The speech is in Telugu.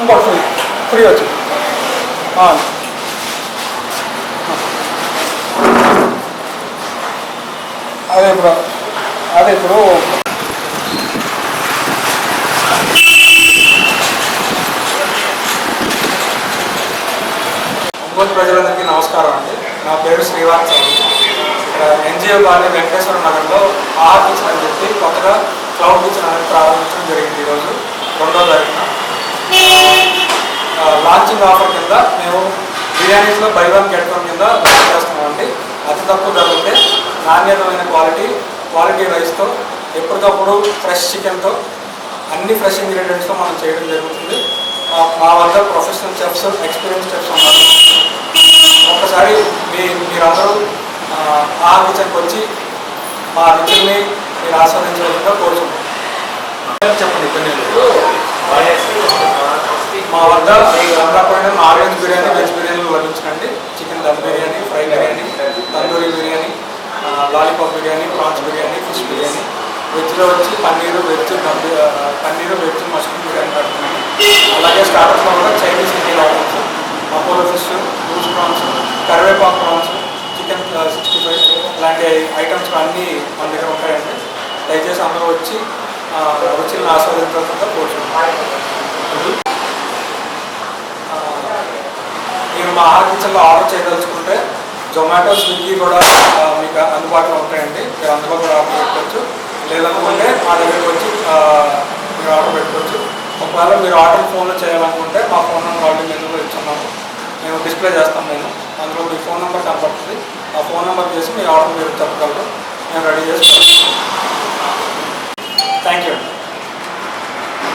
ఇంకోటి ఫ్రీ ఫ్రీ వచ్చింది అదే ఇప్పుడు అదే ఇప్పుడు ఒంగోలు ప్రజలందరికీ నమస్కారం అండి. నా పేరు శ్రీవాస్ ఇక్కడ ఎన్జిఓ కాలనీ వెంకటేశ్వర నగర్లో ఆర్ కిచెన్ అని చెప్పి కొత్తగా క్లౌడ్ కిచెన్ లాంచింగ్ ఆఫర్ కింద మేము బిర్యానీస్లో బై వన్ గెట్ వన్ కింద చేస్తున్నామండి. అతి తక్కువ ధరలకే నాణ్యతమైన క్వాలిటీ క్వాలిటీ రైస్తో ఎప్పటికప్పుడు ఫ్రెష్ చికెన్తో అన్ని ఫ్రెష్ ఇంగ్రీడియంట్స్తో మనం చేయడం జరుగుతుంది. మా- వద్ద ప్రొఫెషనల్ చెఫ్స్ ఎక్స్పీరియన్స్ చెఫ్స్ ఉన్నారు. ఒక్కసారి మీ మీరందరూ ఆ, ఆ కిచెన్కి వచ్చి మా రుచుల్ని మీరు ఆస్వాదించవలసిందిగా కోరుతున్నాం మా వద్ద Andhra Pradesh orange biryani veg biryani లభించండి chicken dum biryani fry biryani tandoori biryani lollipop biryani prawns biryani fish biryani. వెజ్లో వచ్చి paneer veg dum paneer veg mushroom biryani పెడుతున్నాము అలాగే స్టార్టర్స్లో కూడా Chinese Indian items Apollo fish loose prawns కరివేపాకు ప్రాన్స్ చికెన్ సిక్స్టీ ఫైవ్ ఇలాంటి ఐటమ్స్ అన్నీ మన దగ్గర ఉంటాయండి. దయచేసి అందరూ వచ్చి వచ్చిన రుచిని ఆస్వాదించాల్సిందిగా కోరుతున్నాం ఆ, మీరు మా ఆహార కిచెన్లో ఆర్డర్ చేయదలుచుకుంటే జొమాటో స్విగ్గీ కూడా మీకు అందుబాటులో ఉంటాయండి. మీరు అందులో కూడా ఆర్డర్ పెట్టుకోవచ్చు లేదనుకుంటే మా దగ్గరికి వచ్చి మీరు ఆర్డర్ పెట్టుకోవచ్చు. ఒకవేళ మీరు ఆర్డర్ ఫోన్లో చేయాలనుకుంటే మా ఫోన్ నెంబర్ ఆల్రెడీ మెనూలో ఇచ్చున్నాము. మేము డిస్ప్లే చేస్తాం నేను. అందులో మీ ఫోన్ నెంబర్ కనపడుతుంది. ఆ ఫోన్ నెంబర్ చేసి మీ ఆర్డర్ మీరు చెప్పగలరు. మేము రెడీ చేస్తాం